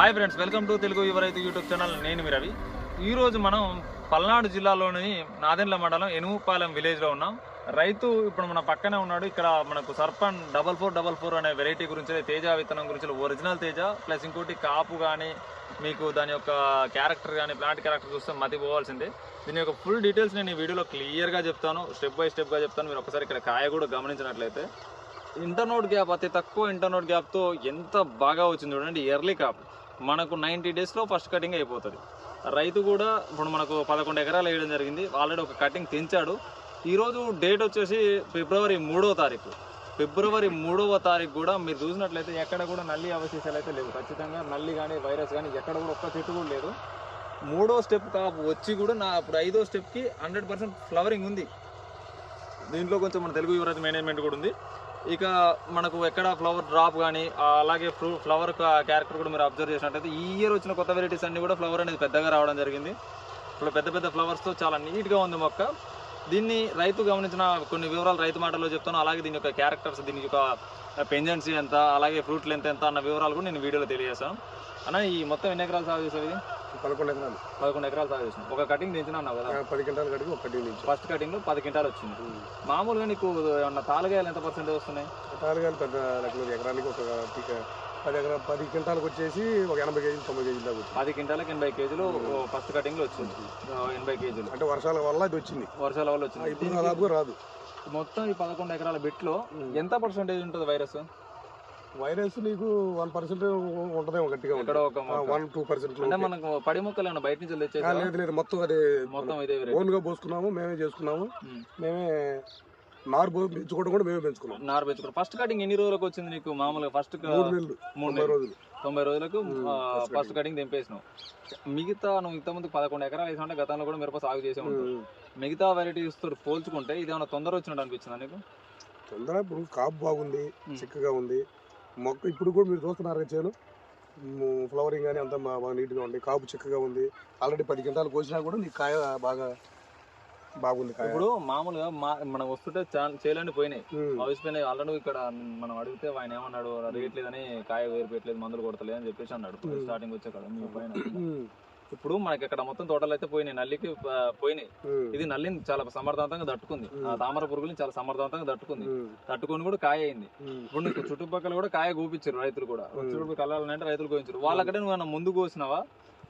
Hi friends welcome to Telugu యువ రైతు YouTube channel నేను మీ రవి. ఈరోజు మనం పల్నాడు జిల్లాలోని నాదెండ్ల మండలం ఎనుగుపాలెం విలేజ్లో ఉన్నాం. రైతు ఇప్పుడు మన పక్కనే ఉన్నాడు. ఇక్కడ మనకు Sarpan double four double four అనే వెరైటీ గురించి తేజ విత్తనం గురించి ఒరిజినల్ తేజ ప్లస్ ఇంకోటి కాపు కానీ మీకు దాని యొక్క క్యారెక్టర్ కానీ ప్లాంట్ క్యారెక్టర్ చూస్తే మతి పోవాల్సిందే. దీని యొక్క ఫుల్ డీటెయిల్స్ నేను ఈ వీడియోలో క్లియర్గా చెప్తాను. స్టెప్ బై స్టెప్గా చెప్తాను. మీరు ఒకసారి ఇక్కడ కాయ కూడా గమనించినట్లయితే ఇంటర్నోట్ గ్యాప్ అతి తక్కువ ఇంటర్నోట్ గ్యాప్తో ఎంత బాగా వచ్చింది చూడండి. ఎర్లీ కాప్ మనకు నైంటీ డేస్లో ఫస్ట్ కటింగ్ అయిపోతుంది. రైతు కూడా ఇప్పుడు మనకు పదకొండు ఎకరాలు వేయడం జరిగింది. ఆల్రెడీ ఒక కటింగ్ తెంచాడు. ఈరోజు డేట్ వచ్చేసి ఫిబ్రవరి మూడవ తారీఖు. ఫిబ్రవరి మూడవ తారీఖు కూడా మీరు చూసినట్లయితే ఎక్కడ కూడా నల్లి అవశేషాలు అయితే లేవు. ఖచ్చితంగా నల్లి కానీ వైరస్ కానీ ఎక్కడ కూడా ఒక్క చెట్టు కూడా లేదు. మూడో స్టెప్ కాపు వచ్చి కూడా నా ఇప్పుడు ఐదో స్టెప్కి హండ్రెడ్ పర్సెంట్ ఫ్లవరింగ్ ఉంది. దీంట్లో కొంచెం మన తెలుగు యువరాజ్ మేనేజ్మెంట్ కూడా ఉంది. ఇక మనకు ఎక్కడ ఫ్లవర్ డ్రాప్ కానీ అలాగే ఫ్రూ ఫ్లవర్ క్యారెక్టర్ కూడా మీరు అబ్జర్వ్ చేసినట్టయితే ఈ ఇయర్ వచ్చిన కొత్త వెరైటీస్ అన్ని కూడా ఫ్లవర్ అనేది పెద్దగా రావడం జరిగింది. ఇప్పుడు పెద్ద పెద్ద ఫ్లవర్స్తో చాలా నీట్గా ఉంది మొక్క. దీన్ని రైతు గమనించిన కొన్ని వివరాలు రైతు మాటల్లో చెప్తాను. అలాగే దీని యొక్క క్యారెక్టర్స్ దీని యొక్క పెంజెన్సీ ఎంత అలాగే ఫ్రూట్ లెంత్ ఎంత అన్న వివరాలు కూడా నేను వీడియోలో తెలియజేస్తాను. అన్న ఈ మొత్తం ఎన్ని ఎకరాలు సాగు చేసేది? ఇది పదకొండు ఎకరాలు. పదకొండు ఎకరాలు సాగు చేసిన ఒక కటింగ్ తెంచిన అన్నావు కదా? పది గంటల కడిగి ఒక కటింగ్ ఫస్ట్ కటింగ్ పది క్వింటాలు వచ్చింది. మామూలుగా నీకు ఏమన్నా తాలుగాయలు ఎంత పర్సెంటేజ్ వస్తున్నాయి? తారగాలు పెద్ద ఎకరానికి ఒక పది ఎకరా పది క్వింటాలకు వచ్చేసి ఒక ఎనభై కేజీలు తొంభై కేజీలు దాకా వచ్చింది. పది క్వింటాలకు ఎనభై కేజీలు ఫస్ట్ కటింగ్లో వచ్చింది. ఎనభై కేజీలు. అంటే వర్షాల వల్ల ఇది వచ్చింది. వర్షాల వల్ల వచ్చింది. ఇప్పుడు దాదాపుగా రాదు. మొత్తం ఈ పదకొండు ఎకరాల బిట్లో ఎంత పర్సెంటేజ్ ఉంటుంది వైరస్? వైరస్ నీకు వన్ పర్సెంట్ ఉంటదేమో గట్టిగా. వన్ టూ పర్సెంట్ అంటే మనకు పడి మొక్కలు బయట నుంచి లేదు లేదు మొత్తం అదే మొత్తం ఇదే variety. ఓన్గా పోసుకున్నాము మేమే చేసుకున్నాము. మేమే నారు పెంచుకోవడం కూడా మేమే పెంచుకున్నాం. నారు పెంచుకున్నారు ఫస్ట్ కటింగ్ ఎన్ని రోజులకు వచ్చింది నీకు మామూలుగా ఫస్ట్ మూడు నెలలు మూడు. రోజులు. తొంభై రోజులకు ఫస్ట్ కటింగ్ తెంపేసినావు మిగతా నువ్వు ఇంతకుముందు పదకొండు ఎకరాలు వేసినా గతంలో కూడా మిరప సాగు చేసే. మిగతా వెరైటీస్తో పోల్చుకుంటే ఇది ఏమైనా తొందర వచ్చినట్టు అనిపించిందా నీకు? తొందర ఇప్పుడు కాపు బాగుంది. చిక్కగా ఉంది. మొక్క ఇప్పుడు కూడా మీరు చూస్తున్నారు చేను? ఫ్లవరింగ్ కానీ అంతా బాగా నీట్గా ఉంది. కాపు చిక్కగా ఉంది. ఆల్రెడీ పది గంటలు కోసినా కూడా నీకు కాయ బాగా బాగుంది ఇప్పుడు మామూలుగా మా మనం వస్తుంటే చేయాలని పోయినాయి. అవిసిపోయినాయి ఆల్రెడీ ఇక్కడ మనం అడిగితే ఆయన ఏమన్నాడు రేయట్లేదని కాయ వేరు పెట్టలేదు మందులు కొడతలేదు అని చెప్పేసి అన్నాడు. స్టార్టింగ్ వచ్చే కదా మీ పైన ఉమ్. ఇప్పుడు మనకి ఇక్కడ మొత్తం తోటలు అయితే పోయినాయి. నల్లికి పోయినాయి. ఇది నల్లిని చాలా సమర్థవంతంగా తట్టుకుంది. ఆ తామర పురుగుని చాలా సమర్థవంతంగా తట్టుకుంది. తట్టుకొని కూడా కాయ అయింది. ఇప్పుడు నీకు చుట్టుపక్కల కూడా కాయ కూపించారు రైతులు కూడా. చుట్టుపక్కల కళ్ళాలంటే రైతులు కోయించారు. వాళ్ళకంటే నువ్వు ముందు కోసినావా?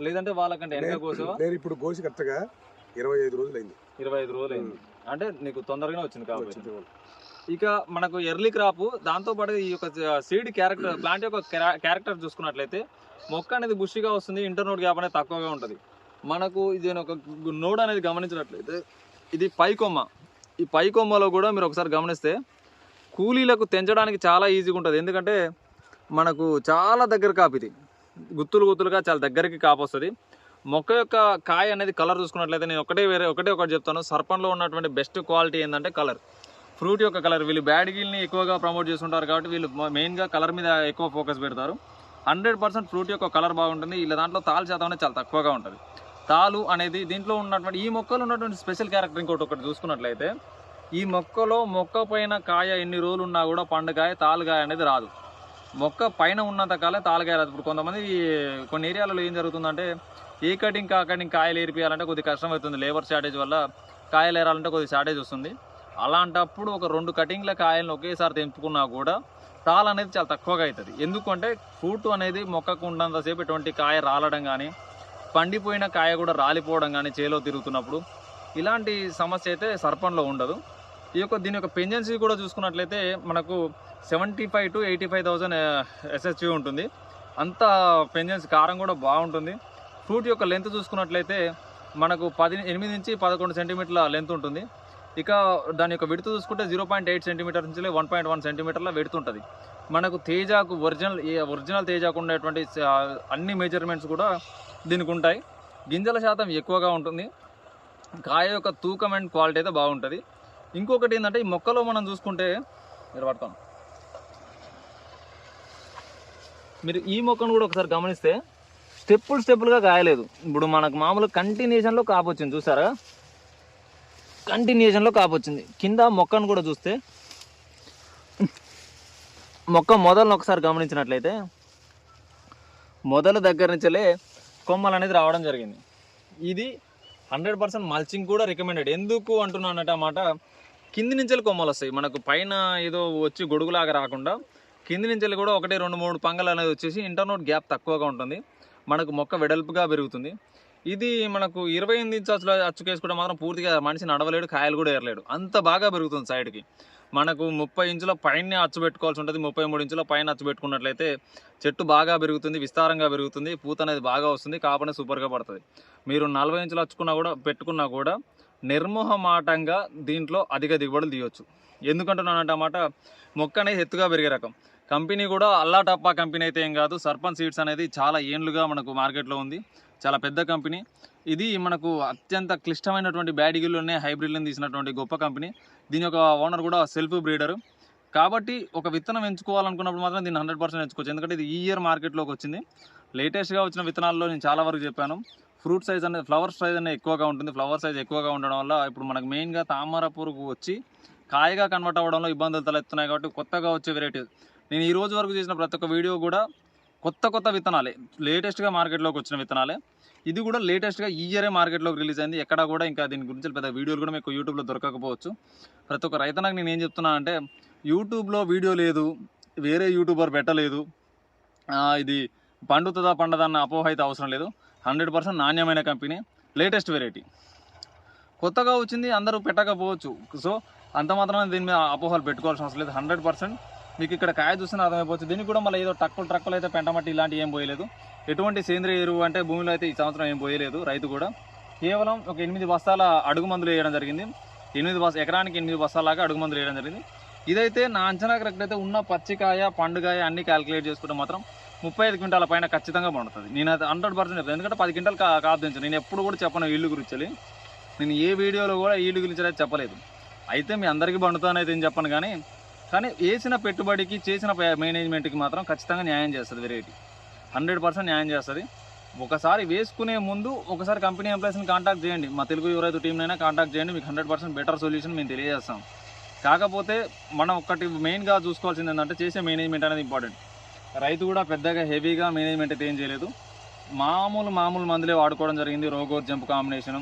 లేదంటే వాళ్ళకంటే వెనక కోసావా? ఇప్పుడు కోసి కరెక్ట్గా ఇరవై ఐదు రోజులు అయింది ఇరవై ఐదు రోజులు అయింది అంటే నీకు తొందరగానే వచ్చింది కాబట్టి. ఇక మనకు ఎర్లీ క్రాప్ దాంతో పాటు ఈ యొక్క సీడ్ క్యారెక్టర్ ప్లాంట్ యొక్క క్యారెక్టర్ చూసుకున్నట్లయితే మొక్క అనేది బుషిగా వస్తుంది ఇంటర్నోట్ గ్యాప్ అనేది తక్కువగా ఉంటుంది. మనకు ఇది ఒక నోడ్ అనేది గమనించినట్లయితే ఇది పై కొమ్మ. ఈ పై కొమ్మలో కూడా మీరు ఒకసారి గమనిస్తే కూలీలకు తెంచడానికి చాలా ఈజీగా ఉంటుంది. ఎందుకంటే మనకు చాలా దగ్గర కాపు ఇది. గుత్తులు గుత్తులుగా చాలా దగ్గరికి కాపు వస్తుంది. మొక్క యొక్క కాయ అనేది కలర్ చూసుకున్నట్లయితే నేను ఒకటే వేరే ఒకటే ఒకటి చెప్తాను. సర్పంలో ఉన్నటువంటి బెస్ట్ క్వాలిటీ ఏంటంటే కలర్. ఫ్రూట్ యొక్క కలర్. వీళ్ళు బ్యాడ్గిల్ని ఎక్కువగా ప్రమోట్ చేస్తుంటారు కాబట్టి వీళ్ళు మెయిన్గా కలర్ మీద ఎక్కువ ఫోకస్ పెడతారు. హండ్రెడ్ పర్సెంట్ ఫ్రూట్ యొక్క కలర్ బాగుంటుంది. వీళ్ళ దాంట్లో తాలు శాతం అనేది చాలా తక్కువగా ఉంటుంది. తాలు అనేది దీంట్లో ఉన్నటువంటి ఈ మొక్కలు ఉన్నటువంటి స్పెషల్ క్యారెక్టర్ ఇంకోటి ఒకటి చూసుకున్నట్లయితే ఈ మొక్కలో మొక్క పైన కాయ ఎన్ని రోజులు ఉన్నా కూడా పండుగాయ తాలుగాయ అనేది రాదు. మొక్క పైన ఉన్నంత కాలే తాలుగాయ రాదు. ఇప్పుడు కొంతమంది కొన్ని ఏరియాలలో ఏం జరుగుతుందంటే ఏ కటింగ్ కా కటింగ్ కాయలు ఏరిపియాలంటే కొద్దిగా కష్టం అవుతుంది. లేబర్ షార్టేజ్ వల్ల కాయలు ఏరాలంటే కొద్దిగా షార్టేజ్ వస్తుంది. అలాంటప్పుడు ఒక రెండు కటింగ్ల కాయలను ఒకేసారి తెంపుకున్నా కూడా తాళ అనేది చాలా తక్కువగా అవుతుంది. ఎందుకంటే ఫ్రూట్ అనేది మొక్కకు ఉన్నంతసేపు ఎటువంటి కాయ రాలడం కానీ పండిపోయిన కాయ కూడా రాలిపోవడం కానీ చేలో తిరుగుతున్నప్పుడు ఇలాంటి సమస్య అయితే సర్పంలో ఉండదు. ఈ యొక్క దీని యొక్క పెంజెన్సీ కూడా చూసుకున్నట్లయితే మనకు seventy five to eighty five thousand SSG ఉంటుంది. అంత పెంజెన్సీ కారం కూడా బాగుంటుంది. ఫ్రూట్ యొక్క లెంత్ చూసుకున్నట్లయితే మనకు పది ఎనిమిది నుంచి పదకొండు సెంటీమీటర్ల లెంత్ ఉంటుంది. ఇక దాని యొక్క విడుతు చూసుకుంటే జీరో పాయింట్ ఎయిట్ సెంటీమీటర్ నుంచి వన్ పాయింట్ వన్ సెంటీమీటర్ల వెడుతుంటుంది మనకు తేజాకు ఒరిజినల్ ఒరిజినల్ తేజాకు ఉండేటువంటి అన్ని మెజర్మెంట్స్ కూడా దీనికి ఉంటాయి. గింజల శాతం ఎక్కువగా ఉంటుంది. కాయ యొక్క తూకం అండ్ క్వాలిటీ అయితే బాగుంటుంది. ఇంకొకటి ఏంటంటే ఈ మొక్కలో మనం చూసుకుంటే మీరు పడతాం మీరు ఈ మొక్కను కూడా ఒకసారి గమనిస్తే స్టెప్పులు స్టెప్పులుగా కాయలేదు. ఇప్పుడు మనకు మామూలు కంటిన్యూషన్లో కాపు వచ్చింది చూసారా? కంటిన్యూషన్లో కాపు వచ్చింది. కింద మొక్కను కూడా చూస్తే మొక్క మొదలను ఒకసారి గమనించినట్లయితే మొదల దగ్గర నుంచలే కొమ్మలు అనేది రావడం జరిగింది. ఇది హండ్రెడ్ పర్సెంట్ మల్చింగ్ కూడా రికమెండెడ్ ఎందుకు అంటున్నానంటే అన్నమాట కింది నుంచి కొమ్మలు వస్తాయి. మనకు పైన ఏదో వచ్చి గొడుగులాగా రాకుండా కింది నుంచి కూడా ఒకటి రెండు మూడు పంగలు అనేది వచ్చేసి ఇంటర్నోట్ గ్యాప్ తక్కువగా ఉంటుంది. మనకు మొక్క వెడల్పుగా పెరుగుతుంది. ఇది మనకు ఇరవై ఎనిమిది ఇంచుల అచ్చుకేసుకుంటే మాత్రం పూర్తిగా మనిషి నడవలేడు కాయలు కూడా ఏరలేడు. అంత బాగా పెరుగుతుంది సైడ్కి. మనకు ముప్పై ఇంచుల పైన అచ్చు పెట్టుకోవాల్సి ఉంటుంది. ముప్పై మూడు ఇంచుల పైన అచ్చు పెట్టుకున్నట్లయితే చెట్టు బాగా పెరుగుతుంది విస్తారంగా పెరుగుతుంది. పూత అనేది బాగా వస్తుంది కాపనే సూపర్గా పడుతుంది. మీరు నలభై ఇంచులు అచ్చుకున్నా కూడా పెట్టుకున్నా కూడా నిర్మోహమాటంగా దీంట్లో అధిక దిగుబడులు తీయవచ్చు ఎందుకంటున్నానంటే అన్నమాట మొక్క అనేది ఎత్తుగా పెరిగే రకం. కంపెనీ కూడా అల్లాటప్పా కంపెనీ అయితే ఏం కాదు. సర్పంచ్ సీడ్స్ అనేది చాలా ఏండ్లుగా మనకు మార్కెట్లో ఉంది. చాలా పెద్ద కంపెనీ. ఇది మనకు అత్యంత క్లిష్టమైనటువంటి బ్యాడిగిల్లోనే హైబ్రిడ్లను తీసినటువంటి గొప్ప కంపెనీ. దీని యొక్క ఓనర్ కూడా సెల్ఫ్ బ్రీడర్. కాబట్టి ఒక విత్తనం ఎంచుకోవాలనుకున్నప్పుడు మాత్రం దీన్ని హండ్రెడ్ పర్సెంట్ ఎంచుకోవచ్చు. ఎందుకంటే ఇది ఈ ఇయర్ మార్కెట్లోకి వచ్చింది. లేటెస్ట్గా వచ్చిన విత్తనాల్లో నేను చాలా వరకు చెప్పాను. ఫ్రూట్ సైజ్ అనేది ఫ్లవర్ సైజ్ అనేది ఎక్కువగా ఉంటుంది. ఫ్లవర్ సైజ్ ఎక్కువగా ఉండడం వల్ల ఇప్పుడు మనకు మెయిన్గా తామర పురుగు వచ్చి కాయగా కన్వర్ట్ అవ్వడంలో ఇబ్బందులు తలెత్తున్నాయి కాబట్టి కొత్తగా వచ్చే వెరైటీస్ నేను ఈ రోజు వరకు చేసిన ప్రతి ఒక్క వీడియో కూడా కొత్త కొత్త విత్తనాలే. లేటెస్ట్గా మార్కెట్లోకి వచ్చిన విత్తనాలే. ఇది కూడా లేటెస్ట్గా ఈ ఇయరే మార్కెట్లోకి రిలీజ్ అయింది. ఎక్కడ కూడా ఇంకా దీని గురించి పెద్ద వీడియోలు కూడా మీకు యూట్యూబ్లో దొరకకపోవచ్చు. ప్రతి ఒక్క రైతన్నకు నేను ఏం చెప్తున్నా అంటే యూట్యూబ్లో వీడియో లేదు వేరే యూట్యూబర్ పెట్టలేదు. ఇది పండుతుందా పండదన్న అపోహ అయితే అవసరం లేదు. హండ్రెడ్ పర్సెంట్ నాణ్యమైన కంపెనీ లేటెస్ట్ వెరైటీ కొత్తగా వచ్చింది అందరూ పెట్టకపోవచ్చు. సో అంత మాత్రం దీని మీద అపోహలు పెట్టుకోవాల్సిన అవసరం లేదు. హండ్రెడ్ పర్సెంట్ మీకు ఇక్కడ కాయ చూస్తే అర్థమైపోవచ్చు దీనికి కూడా మళ్ళీ ఏదో ట్రక్కులు ట్రక్కులు అయితే పెంటమట్టి ఇలాంటి ఏం పోయలేదు. ఎటువంటి సేంద్రియ ఎరువు అంటే భూమిలో అయితే ఈ సంవత్సరం ఏం పోయలేదు రైతు కూడా. కేవలం ఒక ఎనిమిది బస్తాల అడుగు మందులు వేయడం జరిగింది. ఎనిమిది బస్ ఎకరానికి ఎనిమిది బస్తాలాగా అడుగు మందులు వేయడం జరిగింది. ఇదైతే నా అంచనా కరెక్ట్ అయితే ఉన్న పచ్చికాయ పండుగాయ అన్ని క్యాలిక్యులేట్ చేసుకుంటే మాత్రం ముప్పై ఐదు క్వింటాల పైన ఖచ్చితంగా పండుతుంది. నేను అయితే హండ్రెడ్ పర్సెంట్ చెప్తాను. ఎందుకంటే పది క్వింటాలు కా నేను ఎప్పుడు కూడా చెప్పను ఇల్లు గురించి నేను ఏ వీడియోలో కూడా ఈల్డ్ గురించి చెప్పలేదు. అయితే మీ అందరికీ పండుతానైతే ఏం చెప్పను కానీ కానీ వేసిన పెట్టుబడికి చేసిన మేనేజ్మెంట్కి మాత్రం ఖచ్చితంగా న్యాయం చేస్తుంది వెరైటీ. హండ్రెడ్ పర్సెంట్ న్యాయం చేస్తుంది. ఒకసారి వేసుకునే ముందు ఒకసారి కంపెనీ ఎంప్లాయీస్ని కాంటాక్ట్ చేయండి. మా తెలుగు యువరైతు టీంనైనా కాంటాక్ట్ చేయండి. మీకు హండ్రెడ్ పర్సెంట్ బెటర్ సొల్యూషన్ మేము తెలియజేస్తాం. కాకపోతే మనం ఒకటి మెయిన్గా చూసుకోవాల్సింది ఏంటంటే చేసే మేనేజ్మెంట్ అనేది ఇంపార్టెంట్. రైతు కూడా పెద్దగా హెవీగా మేనేజ్మెంట్ అయితే ఏం చేయలేదు. మామూలు మామూలు మందులే వాడుకోవడం జరిగింది. రోగోర్ జంప్ కాంబినేషన్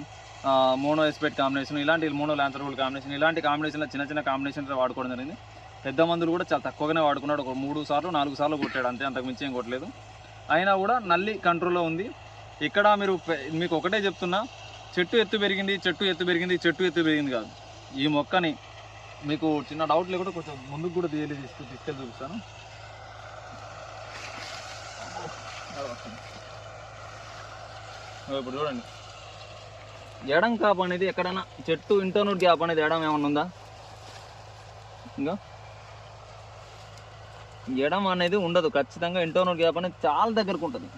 మోనో ఎస్పెట్ కాంబినేషన్ ఇలాంటి మోనో ల్యాన్సర్ కాంబినేషన్ ఇలాంటి కాంబినేషన్లో చిన్న చిన్న కాంబినేషన్స్ వాడుకోవడం జరిగింది. పెద్ద మందులు కూడా చాలా తక్కువగానే వాడుకున్నాడు. ఒక మూడు సార్లు నాలుగు సార్లు కొట్టాడు. అంతే అంతకు మించి ఏం కొట్టలేదు. అయినా కూడా నల్లి కంట్రోల్లో ఉంది. ఇక్కడ మీరు పె- మీకు ఒకటే చెప్తున్నా. చెట్టు ఎత్తు పెరిగింది చెట్టు ఎత్తు పెరిగింది చెట్టు ఎత్తు పెరిగింది కాదు. ఈ మొక్కని మీకు చిన్న డౌట్ లేకుండా కొంచెం ముందుకు కూడా తీయలేదు తీసుకు తీసుకెళ్ళి చూపిస్తాను. ఇప్పుడు చూడండి. ఎడం కాప్ అనేది ఎక్కడైనా చెట్టు ఇంటర్నూట్ గ్యాప్ అనేది ఎడం ఏమన్నా ఉందా? ఇంకా? ఎడం అనేది ఉండదు ఖచ్చితంగా ఇంటర్నూట్ గ్యాప్ అనేది చాలా దగ్గరకు ఉంటుంది.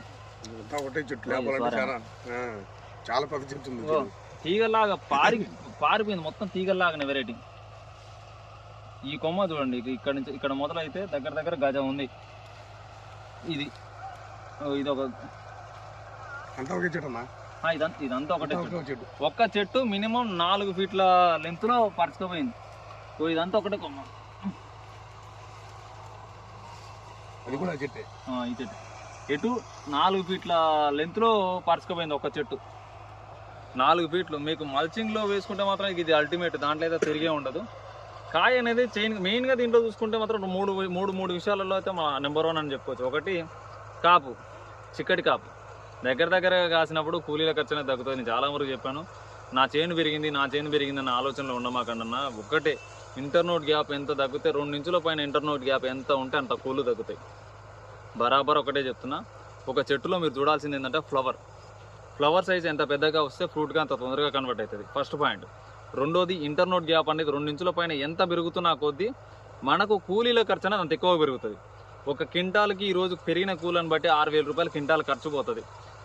ఒకటే చెట్టు. చాలా పెద్ద చెట్టు. ఉంది తీగల్లాగా పారి పారిపోయింది మొత్తం తీగల్లాగానే వెరైటీ ఈ కొమ్మ చూడండి ఇక ఇక్కడ నుంచి ఇక్కడ మొదలైతే దగ్గర దగ్గర గజం ఉంది. ఇది ఇది ఒక ఇదంతా ఒకటే చెట్టు. ఒకే చెట్టు. ఒక్క చెట్టు మినిమం నాలుగు ఫీట్ల లెంత్లో పరుచుకుపోయింది. ఓ ఇదంతా ఒకటే కొమ్మ. అది కూడా చెట్టే. ఈ చెట్టు. ఎటు నాలుగు ఫీట్ల లెంత్లో పరుచుకుపోయింది ఒక చెట్టు. నాలుగు ఫీట్లు. మీకు మల్చింగ్లో వేసుకుంటే మాత్రం ఇది అల్టిమేట్ దాంట్లో అయితే తిరిగే ఉండదు. కాయ అనేది చైన్ మెయిన్గా దీంట్లో చూసుకుంటే మాత్రం మూడు మూడు మూడు విషయాలలో అయితే మా నెంబర్ వన్ అని చెప్పుకోవచ్చు ఒకటి కాపు. చిక్కటి కాపు. దగ్గర దగ్గర కాసినప్పుడు కూలీల ఖర్చు అనేది తగ్గుతుంది. నేను చాలా వరకు చెప్పాను. నా చేను పెరిగింది నా చేను పెరిగింది అన్న ఆలోచనలో ఉండమాకన్నా ఒకటే ఇంటర్నోట్ గ్యాప్ ఎంత తగ్గితే రెండు ఇంచుల పైన ఇంటర్నోట్ గ్యాప్ ఎంత ఉంటే అంత కూలు తగ్గుతాయి. బరాబర్ ఒకటే చెప్తున్నా. ఒక చెట్టులో మీరు చూడాల్సింది ఏంటంటే ఫ్లవర్. ఫ్లవర్ సైజ్ ఎంత పెద్దగా వస్తే ఫ్రూట్గా అంత తొందరగా కన్వర్ట్ అవుతుంది. First point. రెండోది ఇంటర్నోట్ గ్యాప్ అనేది రెండు ఇంచుల పైన ఎంత పెరుగుతున్నా కొద్దీ మనకు కూలీల ఖర్చు అనేది అంత ఎక్కువ పెరుగుతుంది. ఒక క్వింటాల్కి ఈరోజు పెరిగిన కూలను బట్టి ఆరు వేల రూపాయలు క్వింటాల్ ఖర్చు పోతుంది.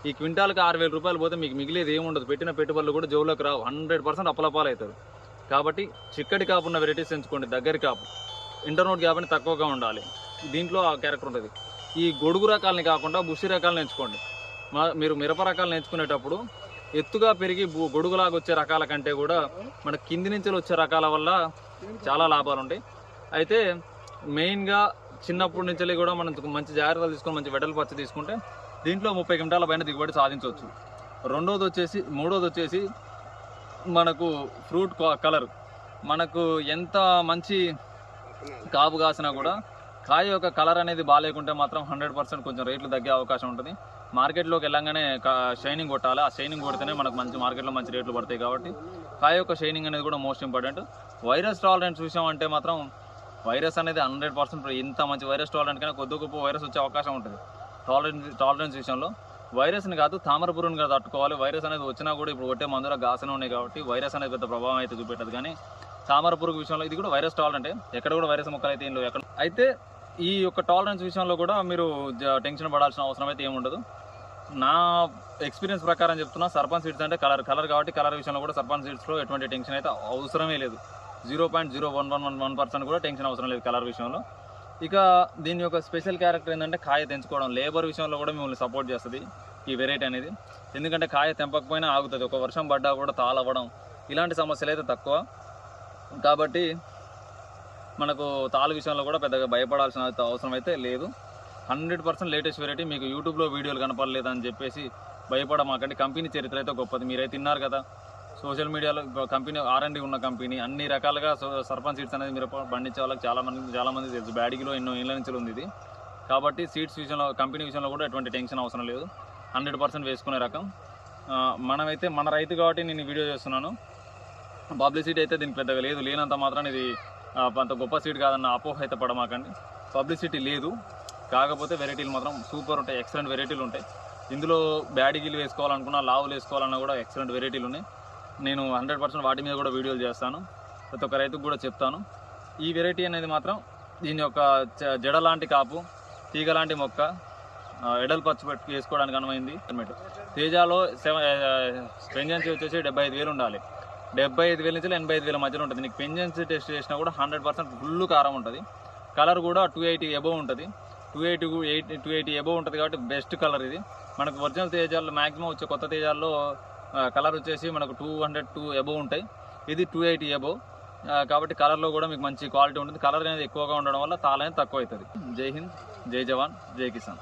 ఈ క్వింటాల్కి ఆరు వేల రూపాయలు పోతే మీకు మిగిలేదు ఏముండదు. పెట్టిన పెట్టుబడులు కూడా జోబులోకి రావు. హండ్రెడ్ పర్సెంట్ అప్పలపాలు అవుతారు కాబట్టి చిక్కటి కాపు ఉన్న వెరైటీస్ ఎంచుకోండి దగ్గరి కాపు. ఇంటర్నోట్ గ్యాప్ అని తక్కువగా ఉండాలి. దీంట్లో ఆ క్యారెక్టర్ ఉంటుంది. ఈ గొడుగు రకాలని కాకుండా బుషి రకాలను ఎంచుకోండి. మా మీరు మిరప రకాలను ఎంచుకునేటప్పుడు ఎత్తుగా పెరిగి బు- గొడుగులాగా వచ్చే రకాల కంటే కూడా మన కింది నుంచి వచ్చే రకాల వల్ల చాలా లాభాలు ఉంటాయి. అయితే మెయిన్గా చిన్నప్పటి నుంచి కూడా మనం మంచి జాగ్రత్తలు తీసుకొని మంచి వెడల్ పచ్చ తీసుకుంటే దీంట్లో ముప్పై క్వింటాల పైన దిగుబడి సాధించవచ్చు. రెండోది వచ్చేసి మూడోది వచ్చేసి మనకు ఫ్రూట్ కలర్. మనకు ఎంత మంచి కాపు కాసినా కూడా కాయ యొక్క కలర్ అనేది బాగాలేకుంటే మాత్రం హండ్రెడ్ పర్సెంట్ కొంచెం రేట్లు తగ్గే అవకాశం ఉంటుంది. మార్కెట్లోకి వెళ్ళంగానే షైనింగ్ కొట్టాలి? ఆ షైనింగ్ కొడితేనే మనకు మంచి మార్కెట్లో మంచి రేట్లు పడతాయి కాబట్టి కాయ యొక్క షైనింగ్ అనేది కూడా మోస్ట్ ఇంపార్టెంట్. వైరస్ టాలరెన్స్ విషయం అంటే మాత్రం వైరస్ అనేది హండ్రెడ్ పర్సెంట్ ఇంత మంచి వైరస్ టాలరెంట్ కన్నా కొద్ది గొప్ప వైరస్ వచ్చే అవకాశం ఉంటుంది. టాలరెన్స్ టాలరెన్స్ విషయంలో వైరస్ని కాదు తామర పురుగుని కాదు తట్టుకోవాలి. వైరస్ అనేది వచ్చినా కూడా ఇప్పుడు కొట్టే మందుల గాసన ఉన్నాయి కాబట్టి వైరస్ అనేది పెద్ద ప్రభావం అయితే చూపెట్టదు. కానీ తామర పురుగు విషయంలో ఇది కూడా వైరస్ టాలరెంటే ఎక్కడ కూడా వైరస్ మొక్కలు అయితే ఏం లేవు. ఎక్కడ అయితే ఈ యొక్క టాలరెన్స్ విషయంలో కూడా మీరు టెన్షన్ పడాల్సిన అవసరం అయితే ఏముండదు. నా ఎక్స్పీరియన్స్ ప్రకారం చెప్తున్నా సర్పంచ్ సీడ్స్ అంటే కలర్ కలర్ కాబట్టి కలర్ విషయంలో కూడా సర్పంచ్ సీడ్స్లో ఎటువంటి టెన్షన్ అయితే అవసరమే లేదు. Zero point zero one one one one percent కూడా టెన్షన్ అవసరం లేదు కలర్ విషయంలో. ఇక దీని యొక్క స్పెషల్ క్యారెక్టర్ ఏంటంటే కాయ తెంచుకోవడం లేబర్ విషయంలో కూడా మిమ్మల్ని సపోర్ట్ చేస్తుంది ఈ వెరైటీ అనేది. ఎందుకంటే కాయ తెంపకపోయినా ఆగుతుంది. ఒక వర్షం పడ్డా కూడా తాళవ్వడం ఇలాంటి సమస్యలు అయితే తక్కువ. కాబట్టి మనకు తాళ విషయంలో కూడా పెద్దగా భయపడాల్సిన అవసరం అయితే లేదు. హండ్రెడ్ పర్సెంట్ లేటెస్ట్ వెరైటీ మీకు యూట్యూబ్లో వీడియోలు కనపడలేదని చెప్పేసి భయపడమాకండి. కంపెనీ చరిత్ర అయితే గొప్పది. మీరైతే తిన్నారు కదా. సోషల్ మీడియాలో కంపెనీ ఆర్ అండ్ ఉన్న కంపెనీ అన్ని రకాలుగా సర్పంచ్ సీట్స్ అనేది మీరు పండించే వాళ్ళకి చాలా మంది తెలుసు. బ్యాడిగిలో ఎన్నో ఏళ్ళ నుంచి ఉంది ఇది. కాబట్టి సీట్స్ విషయంలో కంపెనీ విషయంలో కూడా ఎటువంటి టెన్షన్ అవసరం లేదు. హండ్రెడ్ పర్సెంట్ వేసుకునే రకం. మనమైతే మన రైతు కాబట్టి నేను వీడియో చేస్తున్నాను. పబ్లిసిటీ అయితే దీనికి పెద్దగా లేదు. లేనంత మాత్రం ఇది అంత గొప్ప సీట్ కాదన్న అపోహ అయితే పడమాకండి పబ్లిసిటీ లేదు. కాకపోతే వెరైటీలు మాత్రం సూపర్ ఉంటాయి. ఎక్సలెంట్ వెరైటీలు ఉంటాయి. ఇందులో బ్యాడిగిలు వేసుకోవాలనుకున్నా లావులు వేసుకోవాలన్నా కూడా ఎక్సలెంట్ వెరైటీలు ఉన్నాయి. నేను హండ్రెడ్ పర్సెంట్ వాటి మీద కూడా వీడియోలు చేస్తాను. ప్రతి ఒక్క రైతుకు కూడా చెప్తాను. ఈ వెరైటీ అనేది మాత్రం దీని యొక్క జ- జడ లాంటి కాపు తీగ లాంటి మొక్క ఎడలు ఎడల్ పచ్చి పెట్టి వేసుకోవడానికి అనుమైంది హెల్మెట్ తేజాలో సెవెన్ పెంజెన్సీ వచ్చేసి డెబ్బై ఐదు వేలు ఉండాలి. డెబ్బై ఐదు వేల నుంచి ఎనభై ఐదు వేల మధ్యలో ఉంటుంది. నీకు పెంజెన్సీ టెస్ట్ చేసినా కూడా హండ్రెడ్ పర్సెంట్ ఫుల్ కారం ఉంటుంది. కలర్ కూడా టూ ఎయిటీ ఎబో ఉంటుంది. Two eighty eight two eighty above ఉంటుంది కాబట్టి బెస్ట్ కలర్ ఇది. మనకు ఒరిజినల్ తేజాల్లో మ్యాక్సిమం వచ్చే కొత్త తేజాల్లో కలర్ వచ్చేసి మనకు టూ హండ్రెడ్ టూ ఎబోవ్ ఉంటాయి. ఇది టూ ఎయిటీ ఎబోవ్ కాబట్టి కలర్లో కూడా మీకు మంచి క్వాలిటీ ఉంటుంది. కలర్ అనేది ఎక్కువగా ఉండడం వల్ల తాళ అనేది తక్కువ అవుతుంది జై హింద్ జై జవాన్ జై కిసాన్.